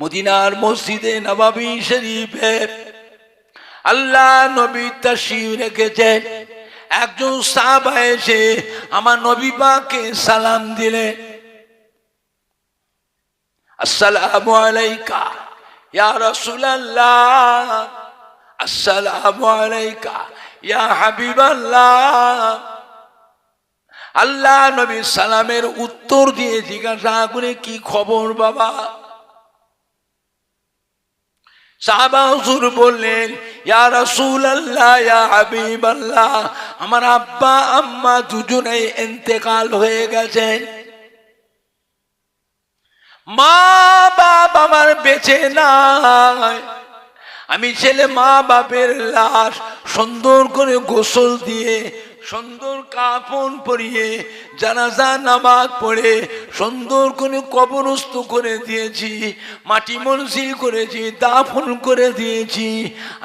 মদিনার মসজিদে নবাবী শরীফে আল্লাহ নবী তশরিফ রেখেছেন। একজন সাহাবা এসে আমার নবী পাকে সালাম দিলেন। আসসালামু আলাইকা, ইয়া রাসূলুল্লাহ। আসসালামু আলাইকা, ইয়া হাবিবাল্লাহ। আল্লাহ নবী সালামের উত্তর দিয়ে জিজ্ঞাসা করে, কি খবর বাবা? সাহাবা বললেন, ইয়া রাসূলুল্লাহ, ইয়া হাবিবাল্লাহ, আমার আব্বা, আম্মা দুজনেই ইন্তেকাল হয়ে গেছেন। মা বাপ আমার বেঁচে নাই। আমি ছেলে মা বাপের লাশ সুন্দর করে গোসল দিয়ে সুন্দর কাপন পরিয়ে, জানাজা, নামাজ পড়ে, সুন্দর করে কবরস্থ করে দিয়েছি, মাটি মনসিল করেছি, দাফন করে দিয়েছি।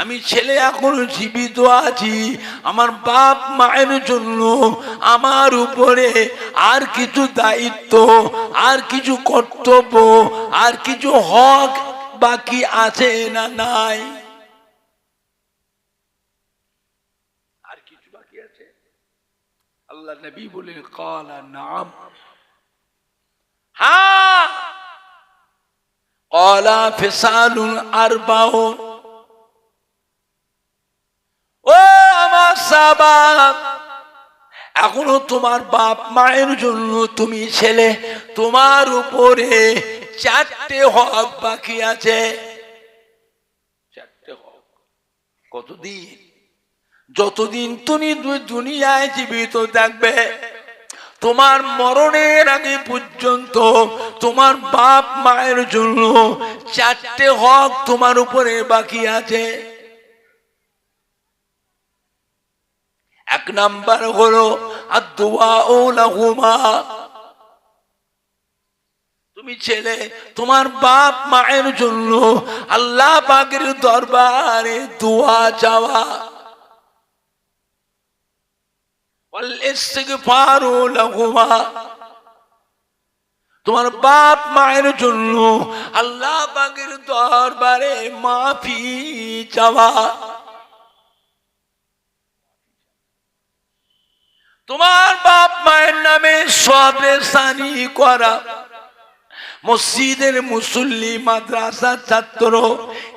আমি ছেলে এখন জীবিত আছি, আমার বাপ মায়ের জন্য আমার উপরে আর কিছু দায়িত্ব, আর কিছু কর্তব্য, আর কিছু হক বাকি আছে না নাই আর কিছু বাকি আছে আল্লাহ নবী বলেন কালা নাম। হ্যাঁ কলা ফেসালুন আর ও আমার সাবাব এখনও তোমার বাপ মায়ের জন্য তুমি ছেলে তোমার উপরে চারটে হক বাকি আছে। চারটে হক। কতদিন? যতদিন তুমি দুনিয়ায় জীবিত থাকবে, তোমার মরণের আগে পর্যন্ত তোমার বাপ মায়ের জন্য চারটে হক তোমার উপরে বাকি আছে। এক নাম্বার হলো তুমি ছেলে, তোমার বাপ মায়ের জন্য আল্লাহ পাকের দরবারে দোয়া চাওয়া। তোমার বাপ মায়ের জন্য আল্লাহ বাগের দরবারে মাফি চাওয়া। তোমার বাপ মায়ের নামে সবে সানি করা। মসজিদের মুসল্লি মাদ্রাসা ছাত্র,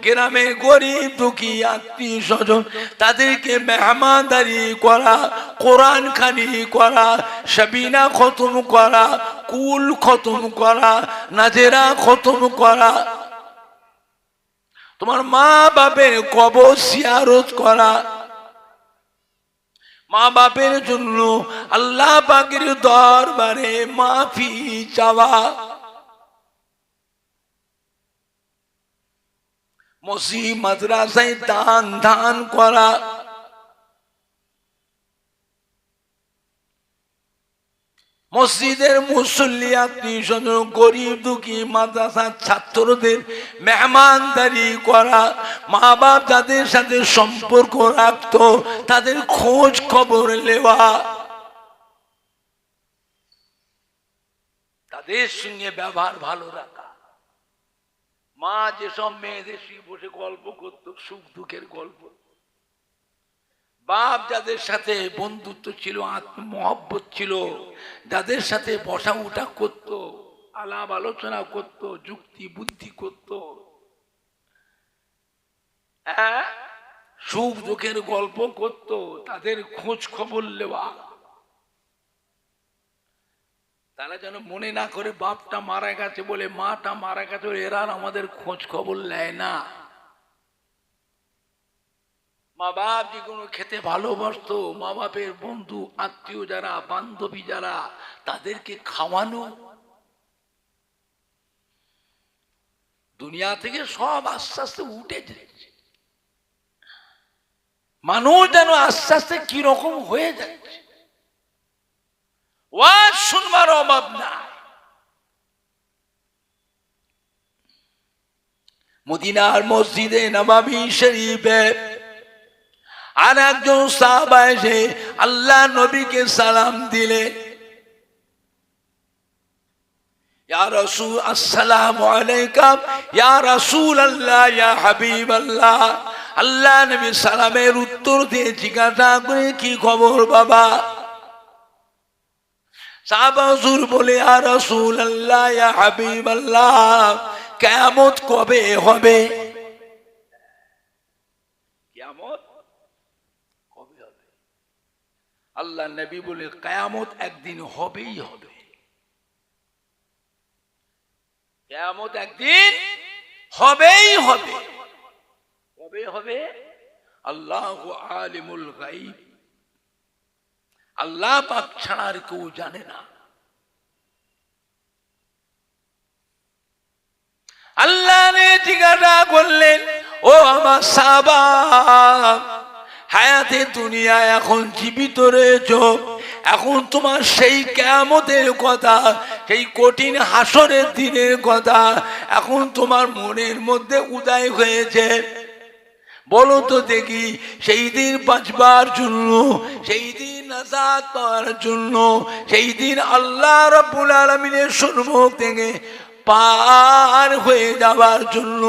গ্রামে গরিব দুঃখী, আত্মীয় স্বজন, তাদেরকে মেহমানদারি করা কোরআন খানি করা, সাবিনা খতম করা, কুল খতম করা, নাজেরা খতম করা। তোমার মা বাপের কবর সিয়ারত করা। মা বাপের জন্য আল্লাহ পাকের দরবারে মাফি চাওয়া। মসি মাদ্রাসায় দান দান করা। মসজিদের মুসল্লি আত্মীয় গরিব, দুঃখী, মাদ্রাসার ছাত্রদের মেহমানদারি করা মা বাপ যাদের সাথে সম্পর্ক রাখতো, তাদের খোঁজ খবর নেওয়া। তাদের সঙ্গে ব্যবহার ভালো রাখা। মা যেসব মেয়েদের সঙ্গে বসে গল্প করতো, সুখ দুঃখের গল্প। বাপ যাদের সাথে বন্ধুত্ব ছিল মহব্বত ছিল, যাদের সাথে বসা উঠা করত, আলাপ আলোচনা করত, যুক্তি বুদ্ধি করত। হ্যাঁ? সুখ দুঃখের গল্প করত, তাদের খোঁজ খবর নেওয়া। তারা যেন মনে না করে বাপটা মারা গেছে বলে, মাটা মারা গেছে বলে, এরা আমাদের খোঁজ খবর নেয় না। মা বাপ যেগুলো খেতে ভালোবাসতো, মা বাপের বন্ধু, আত্মীয় যারা, বান্ধবী যারা, তাদেরকে খাওয়ানো। দুনিয়া থেকে সব আস্তে আস্তে উঠে যাচ্ছে। মানুষ যেন আস্তে আস্তে কীরকম হয়ে যাচ্ছে। শুনবার অভাব মদিনার মসজিদে শরীফে আর একজন এসে আল্লাহ নবীকে সালাম দিলে। আল্লাহ নবী সালামের উত্তর দিয়ে জিজ্ঞাসা করে, কি খবর বাবা? সাহাবা হুজুর বলে, ইয়া রাসূল আল্লাহ কিয়ামত কবে হবে? কিয়ামত কবে হবে? আল্লাহ নবী বলে, কিয়ামত একদিন হবেই হবে। কেয়ামত একদিন হবেই হবে। কবে হবে? আল্লাহ আলিমুল গাইব আল্লাহ পাক ছাড়া আর কেউ জানে না। আল্লাহ জিজ্ঞাসা করলেন, ও আমার সাবা হায়াতে দুনিয়া এখন জীবিত রয়েছ, এখন তোমার সেই কেয়ামতের কথা, সেই কঠিন হাসরের দিনের কথা এখন তোমার মনের মধ্যে উদয় হয়েছে। বলো তো দেখি, সেই দিন বাঁচবার জন্য, সেই দিন আজাদ পাওয়ার জন্য, সেই দিন আল্লাহ রব্বুল আলমিনের সম্মুখ থেকে পার হয়ে যাওয়ার জন্য।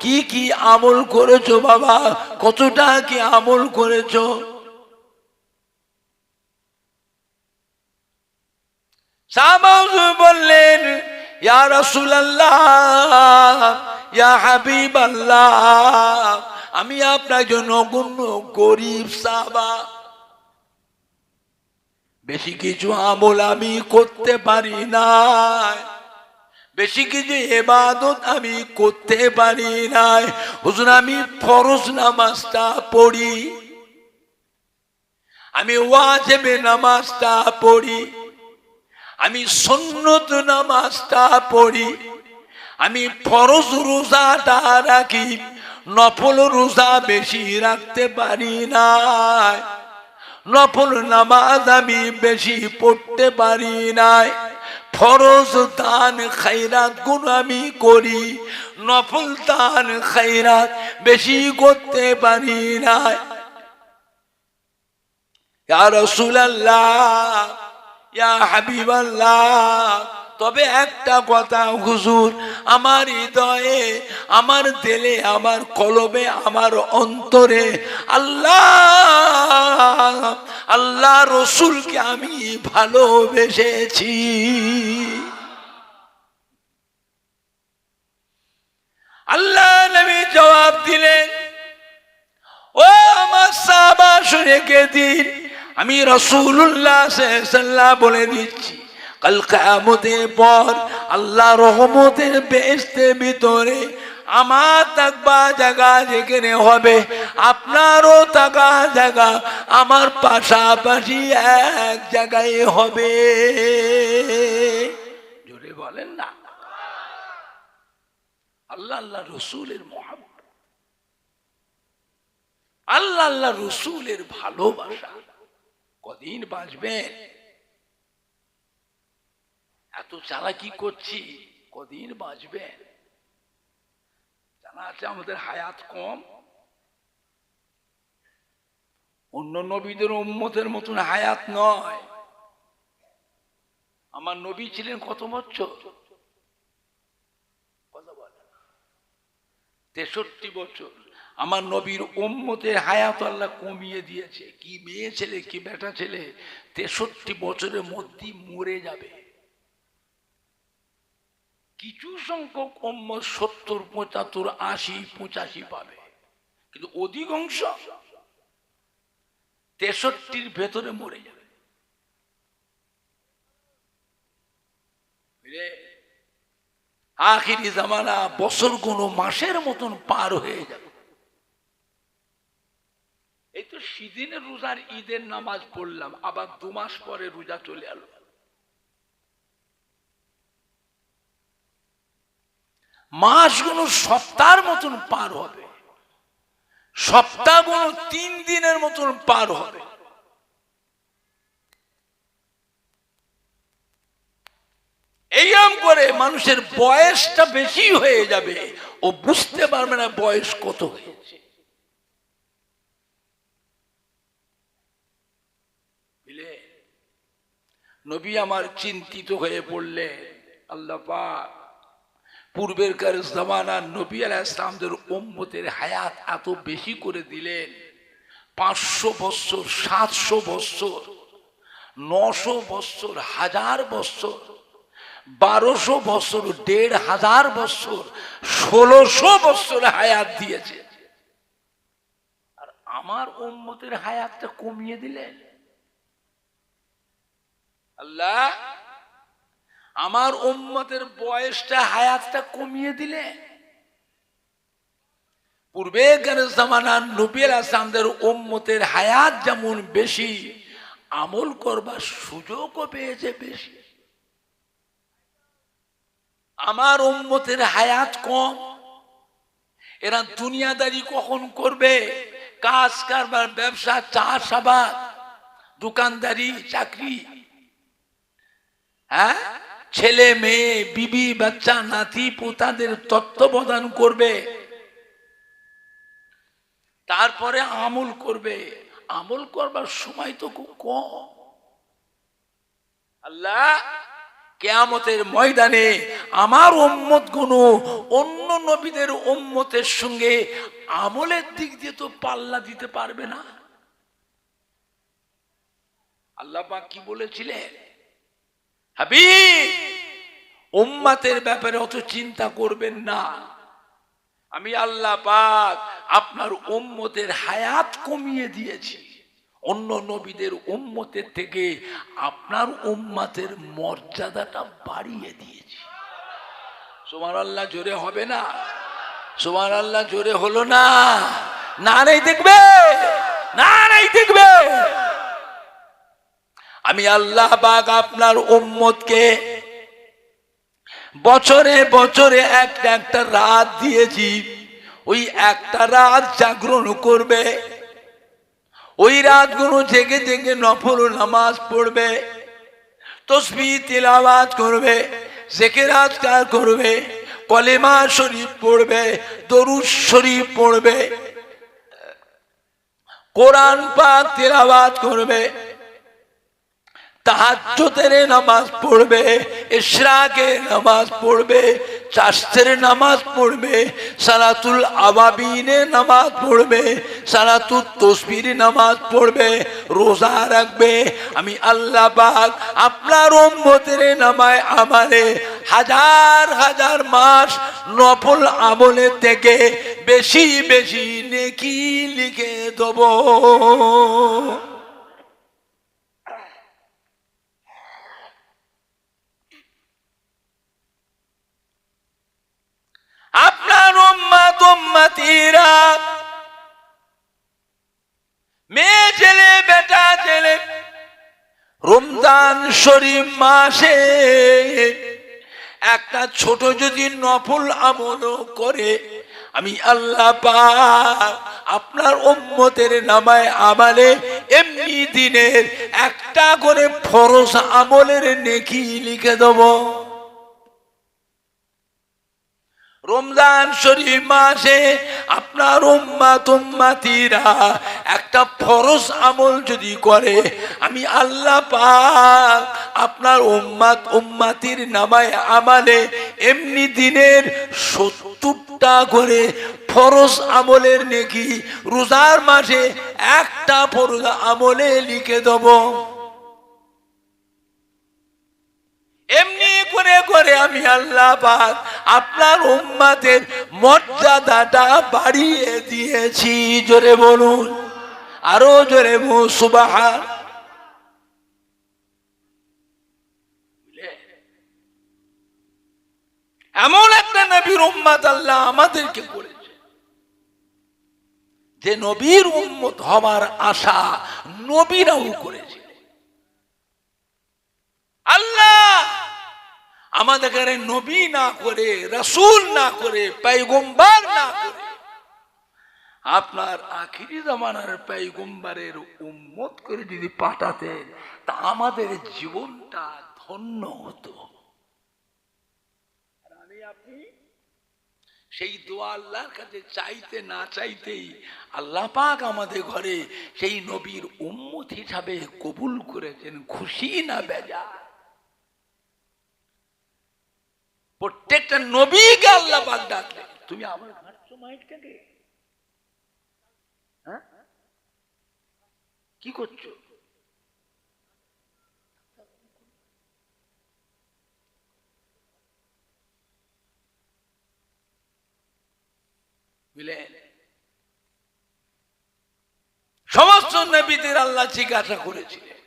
কি কি আমল করেছ বাবা? কতটা কি আমল করেছ? বললেন, ইয়া রাসূলুল্লাহ ইয়া হাবিব আল্লাহ আমি আপনার জন্য নগণ্য গরিব সাহাবা বেশি কিছু আমল আমি করতে পারি না বেশি কিছু এবাদত আমি করতে পারি নাই। হুজুর, আমি ফরজ নামাজটা পড়ি। আমি ওয়াজেবে নামাজটা পড়ি। আমি সন্নত নামাজটা পড়ি। আমি ফরজ রোজাটা রাখি, নফল রোজা বেশি রাখতে পারি না নফল নামাজ আমি বেশি পড়তে পারি নাই। ফরজ দান খাইরাত গুণ আমি করি, নফল দান খাইরাত বেশি করতে পারি নাই। ইয়া রাসূলুল্লাহ, ইয়া হাবিবাল্লাহ তবে একটা কথা, হুজুর, আমার হৃদয়ে, আমার দিলে, আমার কলবে, আমার অন্তরে আল্লাহ আল্লাহ রসুলকে আমি ভালোবেসেছি। আল্লাহ নবী জবাব দিলেন, ও আমার সাহাবা, শুনে কে দিন আমি রসুল্লাহ সাল্লাহ বলে দিচ্ছি কাল কামতের পর আল্লাহ রহমতের বেস্তে ভিতরে আমার তাকবা জায়গা যেখানে হবে, আপনারও থাকা জায়গা আমার পাশাপাশি এক জায়গায় হবে। জোরে বলেন না। আল্লাহ আল্লাহ রসুলের মহাব্বত। আল্লাহ আল্লাহ রসুলের ভালোবাসা। কদিন বাঁচবেন? এত চালাকি করছি? কদিন বাঁচবেন জানা আছে আমাদের হায়াত কম? অন্য নবীদের উম্মতের মতন হায়াত নয়। আমার নবী ছিলেন কত বছর? তেষট্টি বছর। আমার নবীর উম্মতের হায়াত আল্লাহ কমিয়ে দিয়েছে। কি মেয়ে ছেলে, কি বেটা ছেলে? তেষট্টি বছরের মধ্যেই মরে যাবে। কিছু সংখ্যক অম্ম সত্তর, পঁচাত্তর, আশি, পঁচাশি পাবে। কিন্তু অধিকাংশ তেষট্টির ভেতরে মরে যাবে। আখিরি জামানা বছর কোনো মাসের মতন পার হয়ে যাবে। এই তো সিদিনের রোজার ঈদের নামাজ পড়লাম, আবার দু মাস পরে রোজা চলে এলো। মাসগুলো সপ্তাহের মতন পার হবে। সপ্তাহগুলো তিন দিনের মতন পার হবে। এইরকম করে মানুষের বয়সটা বেশি হয়ে যাবে। ও বুঝতে পারবে না বয়স কত হয়েছে। নবী আমার চিন্তিত হয়ে পড়লেন। আল্লাহ পাক পূর্বেরকার জামানার নবী আলাহ ইসলামদের উম্মতের হায়াত এত বেশি করে দিলেন। পাঁচশো বৎসর সাতশো বৎসর নশো বৎসর হাজার বৎসর বারোশো বৎসর দেড় হাজার বৎসর ষোলোশো বৎসর হায়াত দিয়েছে। আর আমার উম্মতের হায়াতটা কমিয়ে দিলেন। আল্লাহ আমার উম্মতের বয়সটা, হায়াতটা কমিয়ে দিলে। পূর্বে জামানার নবীল আসামদের উম্মতের হায়াত যেমন বেশি, আমল করবার সুযোগও পেয়েছে বেশি। আমার উম্মতের হায়াত কম। এরা দুনিয়াদারি কখন করবে? কাজ কারবার, ব্যবসা, চাষাবাদ, দোকানদারি, চাকরি। হ্যাঁ? ছেলে মেয়ে, বিবি, বাচ্চা, নাতি, পোতাদের তত্ত্বাবধান করবে। তারপরে আমল করবে। আমল করবার সময় তো খুব কম। আল্লাহ, কেয়ামতের ময়দানে আমার উম্মত গুণ অন্য নবীদের উম্মতের সঙ্গে আমলের দিক দিয়ে তো পাল্লা দিতে পারবে না। আল্লাহ কি বলেছিলেন? হাবিব উম্মাতের ব্যাপারে অত চিন্তা করবেন না। আমি আল্লাহ পাক আপনার উম্মতের হায়াত কমিয়ে দিয়েছি। অন্য নবীদের উম্মতের থেকে আপনার উম্মাতের মর্যাদাটা বাড়িয়ে দিয়েছি। সোমান আল্লাহ জোরে হবে না? সোমান আল্লাহ জোরে হলো না? না নেই দেখবে? না নেই আমি আল্লাহ বাগ আপনার উম্মতকে বছরে বছরে একটা একটা রাত দিয়েছি। ওই একটা রাত জাগরণ করবে। ওই রাতগুলো জেগে জেগে নফল নামাজ পড়বে তসবি তিলাবাত করবে জেকেরাত কার করবে, কলেমা শরীফ পড়বে, দরুদ শরীফ পড়বে, কোরআন পাক তিলাবাত করবে। তাহাজ্জুদের নামাজ পড়বে ইশরাকের নামাজ পড়বে, চাষের নামাজ পড়বে, সালাতুল আবাবিনের নামাজ পড়বে সালাতুল তসবির নামাজ পড়বে, রোজা রাখবে। আমি আল্লাহ পাক আপনার উম্মতের নামায় আমারে হাজার হাজার মাস নফল আমলের থেকে বেশি বেশি নেকি লিখে দেবো। আপনার উম্মাত উম্মাতিরা। মেয়ে ছেলে, বেটা ছেলে, রমজান শরীফ মাসে একটা ছোট যদি নফল আমল করে, আমি আল্লাহ পাক আপনার উম্মতের নামায় আমালে এমনি দিনের একটা করে ফরস আমলের নেকি লিখে দেবো। রমজান শরীফ মাসে আপনার উম্মাত উম্মাতিরা একটা ফরজ আমল যদি করে, আমি আল্লাহ পাক আপনার উম্মাত উম্মাতির নামায় আমালে এমনি দিনের সত্তরটা করে ফরজ আমলের নেকি রোজার মাসে একটা ফরজ আমলে লিখে দেবো। এমনি করে করে আমি আল্লাহ আপনার উম্মাদের মর্যাদাটা বাড়িয়ে দিয়েছি। জোরে বলুন। আরও জোরে সুবাহান। এমন একটা নবীর উম্মাদ আল্লাহ আমাদেরকে করেছে। যে নবীর উম্মত হবার আশা নবীরাও করেছে আল্লাহ আমাদের এখানে নবী না করে, রসুল না করে পাইগম্বার না করে। আপনার আখিরি জামানার পাইগম্বারের উম্মত করে যদি পাঠাতেন, তা আমাদের জীবনটা ধন্য হতো। আপনি সেই দোয়া আল্লাহর কাছে চাইতে না চাইতেই আল্লাহ পাক আমাদের ঘরে সেই নবীর উম্মত হিসাবে কবুল করেছেন, খুশি না বেজা প্রত্যেকটা নবীকে আল্লাহ পাক ডাকলেন তুমি আমার ঘাটছো মাইকটাকে হ্যাঁ? কি করছ? সমস্ত নবীদের আল্লাহ জিজ্ঞাসা করেছিলেন,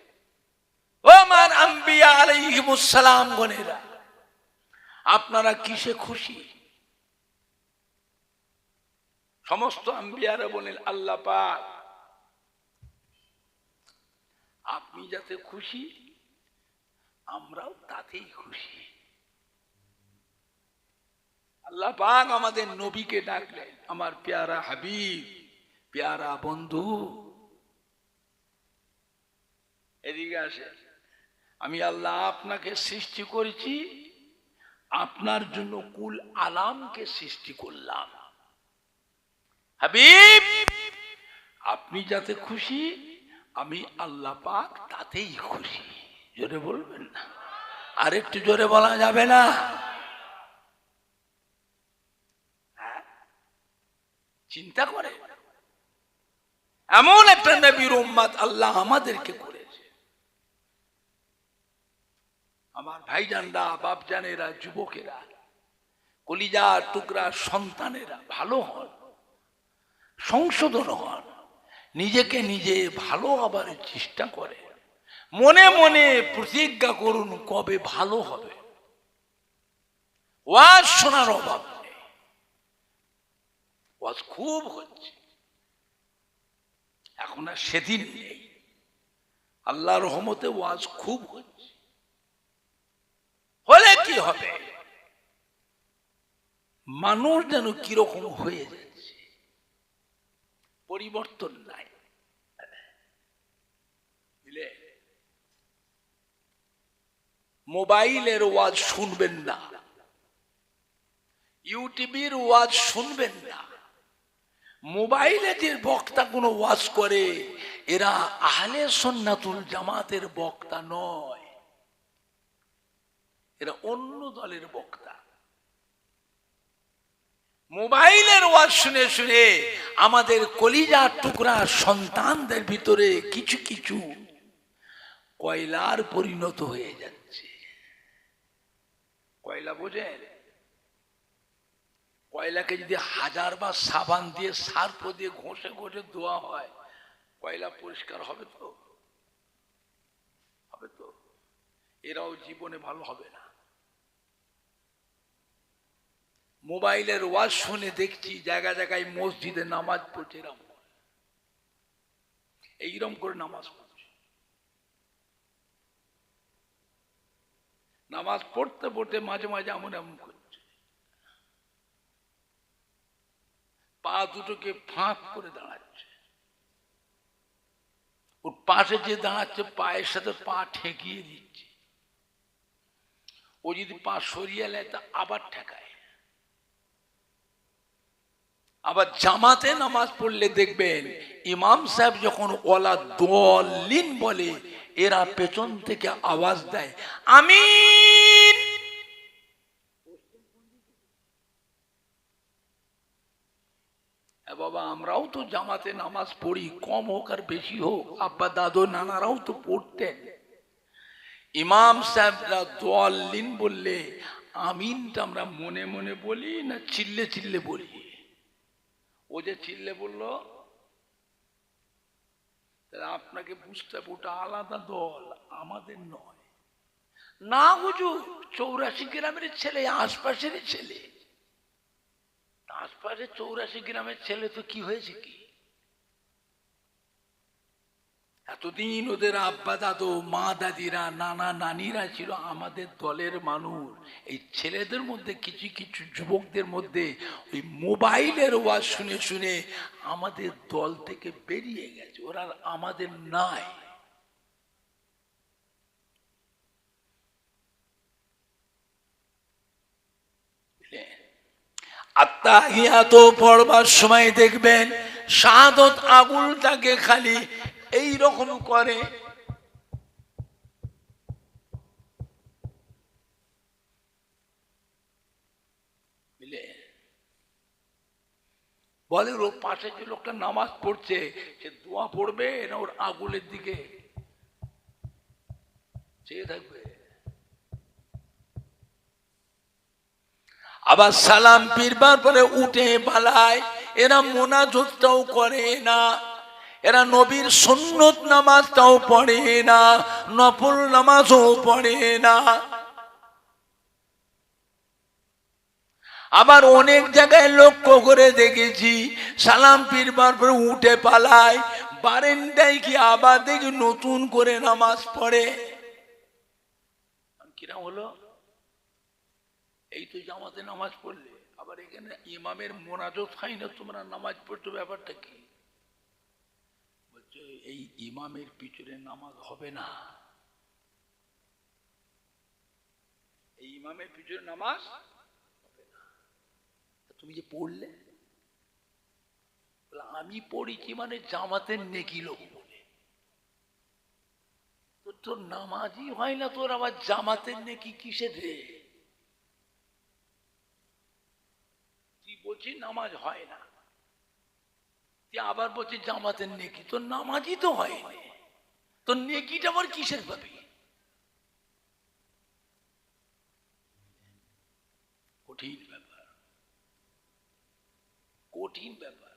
ও মান আম্বিয়া আলাইহিমুসসালাম গণেরা আপনারা কিসে খুশি? সমস্ত আম্বিয়ারা বলেন আল্লাহ পাক, আপনি যাতে খুশি, আমরাও তাতেই খুশি। আল্লাহ পাক আমাদের নবীকে ডাকলেন, আমার পেয়ারা হাবিব, পেয়ারা বন্ধু। এদিকে আসে আমি আল্লাহ আপনাকে সৃষ্টি করেছি আপনার জন্য কুল আলামকে সৃষ্টি করলাম। হাবিব! আপনি যাতে খুশি আমি আল্লাহ পাক তাতেই খুশি। জোরে বলবেন না? আর একটু জোরে বলা যাবে না? হ্যাঁ? চিন্তা করে। এমন একটা নবীর উম্মাদ আল্লাহ আমাদেরকে করেছে আমার ভাইজানরা, বাপজানেরা, যুবকেরা কলিজা টুকরা সন্তানেরা ভালো হন, সংশোধন হন, নিজেকে নিজে ভালো আবার চেষ্টা করে মনে মনে প্রতিজ্ঞা করুন, কবে ভালো হবে। ওয়াজ শোনার অভাব নেই। ওয়াজ খুব হচ্ছে। এখন আর সেদিন নেই। আল্লাহ রহমতে ওয়াজ খুব হচ্ছে। হবে। মানুষ যেন কীরকম হয়ে যাচ্ছে, পরিবর্তন নাই। মোবাইলের ওয়াজ শুনবেন না, ইউটিউবের ওয়াজ শুনবেন না, মোবাইলে যে বক্তা কোনো ওয়াজ করে, এরা আহলে সন্ন্যাতুল জামাতের বক্তা নয়। এরা অন্য দলের বক্তা। মোবাইলের ওয়াজ শুনে শুনে আমাদের কলিজা টুকরা সন্তানদের ভিতরে কিছু কিছু কয়লার পরিণত হয়ে যাচ্ছে। কয়লা বোঝেন? কয়লাকে যদি হাজার বার সাবান দিয়ে সার্ফ দিয়ে ঘষে ঘষে ধোয়া হয়, কয়লা পরিষ্কার হবে তো? হবে তো? এরাও জীবনে ভালো হবে না। মোবাইলের ওয়াজ শুনে দেখছি জায়গা জায়গায় মসজিদে নামাজ পড়ছে এরম করে। এইরকম করে নামাজ পড়ছে। নামাজ পড়তে পড়তে মাঝে মাঝে এমন এমন করছে। পা দুটোকে ফাঁক করে দাঁড়াচ্ছে। ওর পাশে যে দাঁড়াচ্ছে, পায়ের সাথে পা ঠেকিয়ে দিচ্ছে। ও যদি পা সরিয়ে নেয়, তা আবার ঠেকায়। আবার জামাতে নামাজ পড়লে দেখবেন ইমাম সাহেব যখন ওলা দলিন বলে, এরা পেছন থেকে আওয়াজ দেয়, আমিন। এ বাবা, আমরাও তো জামাতে নামাজ পড়ি, কম হোক আর বেশি হোক। আব্বা, দাদু, নানারাও তো পড়তেন। ইমাম সাহেবরা দলিন বললে, আমিনটা আমরা মনে মনে বলি না চিল্লে চিল্লে বলি? ও যে চিল্লে বলল আপনাকে বুঝতে হবে ওটা আলাদা দল, আমাদের নয়। না হুজুর, চৌরাশি গ্রামের ছেলে, আশপাশের ছেলে। আশপাশে চৌরাশি গ্রামের ছেলে তো কি হয়েছে কি? এতদিন ওদের আব্বা দাদু, মা দাদিরা, নানা নানিরা ছিল আমাদের দলের মানুষ। এই ছেলেদের মধ্যে, কিছু কিছু যুবকদের মধ্যে ওই মোবাইলের ওয়াজ শুনে শুনে আমাদের দল থেকে বেরিয়ে গেছে। ওরা আমাদের নাই। আত্মাহিয়াত পড়বার সময় দেখবেন, সাদত আগুলটাকে খালি এই রকম করে বলে ওর পাশে যে লোকটা নামাজ পড়ছে, সে দোয়া পড়বে না ওর আগুলের দিকে? চেয়ে থাকবে। আবার সালাম ফিরবার পরে উঠে পালায়, এরা মোনাজতটাও করে না। এরা নবীর সন্ন্যত নামাজটাও পড়ে না, নফল নামাজও পড়ে না। আবার অনেক জায়গায় লক্ষ্য করে দেখেছি, সালাম ফিরবার পরে উঠে পালায়, বারেন্দায় কি আবার দেখি নতুন করে নামাজ পড়ে। কিরম হলো? এই তো জামাতে নামাজ পড়লে, আবার এখানে ইমামের মোনাজত হয় না, তোমরা নামাজ পড়ছো ব্যাপারটা কি? এই ইমামের পিছনে নামাজ হবে না। এই ইমামের পিছনে নামাজ তুমি যে পড়লে? আমি পড়েছি মানে জামাতের নেকি লোক বলে। তোর তোর নামাজই হয় না, তোর আবার জামাতের নেকি কিসে রে? তুই বলছি নামাজ হয় না। আবার বলছিস জামাতের নেকি? তোর নামাজই তো হয়নি। তোর নেকিটা আবার কিসের পাবি কঠিন ব্যাপার। কঠিন ব্যাপার।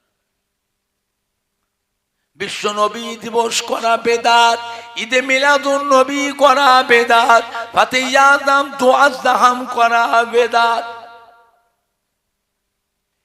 বিশ্ব নবী দিবস করা বেদাত, ঈদে মিলাদুন নবী করা বেদাত ফাতে করা বেদাত।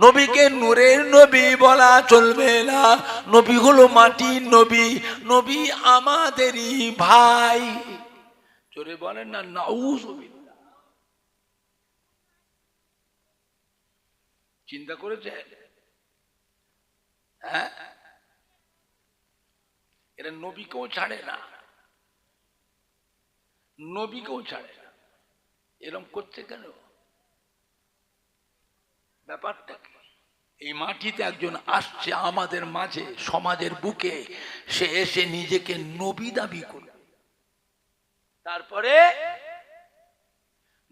নবীকে নূরের নবী বলা চলবে না। নবী হলো মাটির নবী নবী আমাদেরই ভাই। জোরে বলেন না নাউজুবিল্লাহ চিন্তা করেছে হ্যাঁ? এরা নবীকেও ছাড়ে না। নবীকেও ছাড়ে না। এরম করছে কেন? ব্যাপারটা এই মাটিতে একজন আসছে আমাদের মাঝে, সমাজের বুকে, সে এসে নিজেকে নবী দাবি করবে তারপরে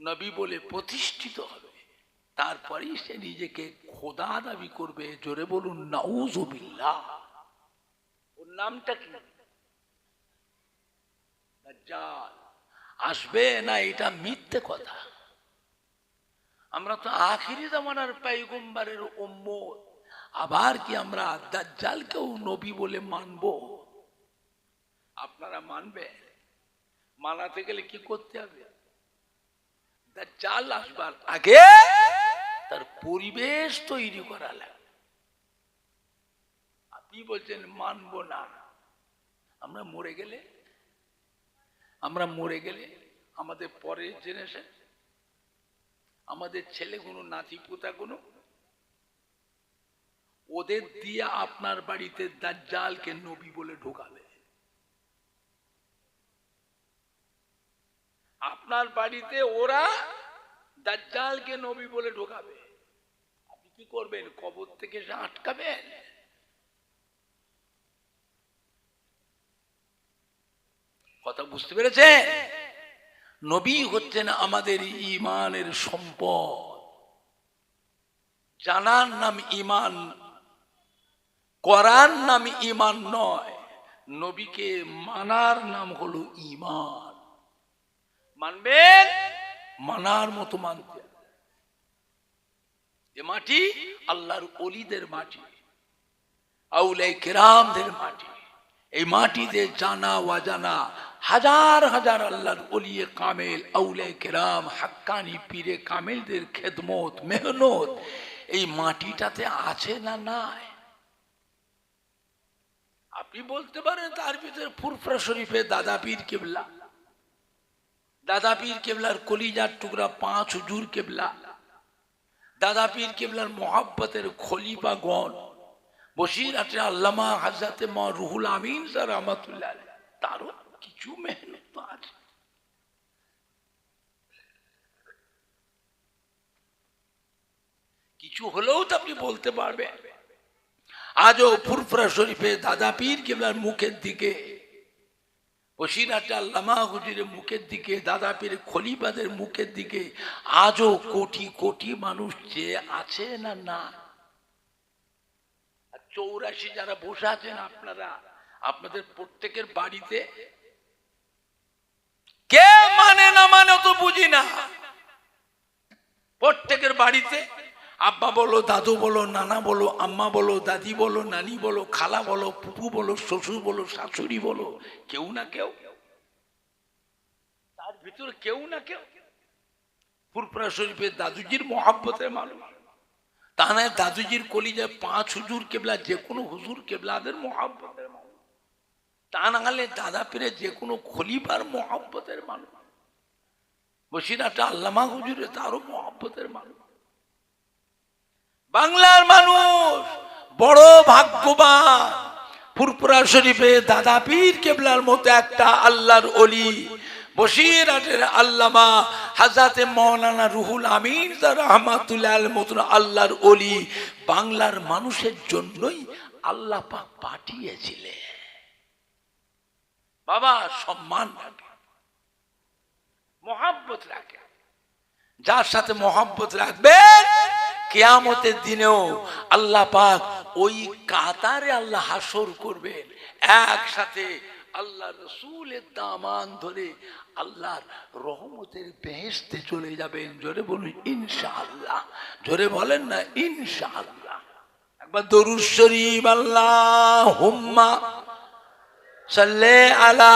নবী বলে প্রতিষ্ঠিত হবে। তারপরেই সে নিজেকে খোদা দাবি করবে। জোরে বলুন, নাউজুবিল্লাহ। ওর নামটা কি? আসবে না এটা মিথ্যে কথা? আমরা তো আখিরি জামানার পাইগম্বারের উম্মত। আবার কি আমরা দাজ্জালকেও নবী বলে মানব? আপনারা মানবে মানাতে গেলে কি করতে হবে? দাজ্জাল আসবার আগে তার পরিবেশ তৈরি করা লাগবে। আপনি বলছেন, মানব না। আমরা মরে গেলে? আমরা মরে গেলে আমাদের পরের জেনারেশন আমাদের ছেলেগুলো, নাতি পোতাগুলো, ওদের দিয়ে আপনার বাড়িতে দাজ্জালকে নবী বলে ঢোকাবে আপনার বাড়িতে ওরা দাজ্জালকে নবী বলে ঢোকাবে। আপনি কি করবেন? কবর থেকে এসে আটকাবেন? কথা বুঝতে পেরেছে নবী হচ্ছেন আমাদের ইমানের সম্পদ। জানার নাম ইমান করার নাম ইমান নয়। নবীকে মানার নাম হলো ইমান মানবেন? মানার মতো মানতে। এ মাটি আল্লাহর অলিদের মাটি আউলে কেরামদের মাটি। এই মাটিতে জানা, অজানা হাজার হাজার আল্লাহর অলিয়ে কামেল আউলে কেরাম, হাক্কানি পীরে কামেলদের খেদমত, মেহনত, এই মাটিটাতে আছে না নাই আপনি বলতে পারেন তার ভিতরে ফুরফরা শরীফে দাদা পীর কেবলা, দাদা পীর কেবলার কলিজার টুকরা পাঁচ হুজুর কেবলা, দাদা পীর কেবলার মোহাব্বতের খলিফা গণ বসিরহাটের আল্লামা হাজাতে মা রুহুল আমিন স্যার রহমাতুল্লাহ। তারও মেহনত তো আছে কিছু হলেও তো আপনি বলতে পারবেন। আজও ফুরফুরা শরীফে দাদা পীর কেবলার মুখের দিকে বসিরহাটে আল্লামা হুজুরের মুখের দিকে, দাদা পীর খলিফাদের মুখের দিকে আজও কোটি কোটি মানুষ চেয়ে আছে না না চৌরাশি যারা বসে আছেন আপনারা, আপনাদের প্রত্যেকের বাড়িতে কে মানে না মানে তো বুঝি না। প্রত্যেকের বাড়িতে আব্বা বলো, দাদু বলো, নানা বলো, আম্মা বলো, দাদি বলো, নানি বলো, খালা বলো পুপু বলো, শ্বশুর বলো, শাশুড়ি বলো, কেউ না কেউ। তার ভিতরে কেউ না কেউ। ফুরপুরা শরীফের দাদুজির মহাব্বতের মানুষ। তা নয় দাদুজির কলিজায় পাঁচ হুজুর কেবলা, যে কোনো হুজুর কেবলাদের মহাব্বতের তা না হলে দাদা পেরে যে কোনো খলিফার মহাব্বতের মানুষ। বসিরাটা আল্লামা হুজুরে তারও মহাব্বতের মানুষ। বাংলার মানুষ বড় ভাগ্যবান। ফুরপুরা শরীফে দাদা পীর কেবলার মতো একটা আল্লাহর অলি বসিরহাটের আল্লামা হাজাতে মৌলানা রুহুল আমিন রহমাতুল্লাহ মতন আল্লাহর অলি বাংলার মানুষের জন্যই আল্লাহ পাঠিয়েছিলেন। বাবা সম্মান রাখে, মহাব্বত রাখে। যার সাথে মহাব্বত রাখবেন কেয়ামতের দিনেও আল্লাহ পাক ওই কাতারে আল্লাহ হাসর করবেন একসাথে আল্লাহ রসুলের দামান ধরে আল্লাহর রহমতের বেহেস্তে চলে যাবেন। জোরে বলুন, ইনশাআল্লাহ। জোরে বলেন না, ইনশাআল্লাহ। একবার দরুদ আল্লাহ হুম্মা সাল্লে আলা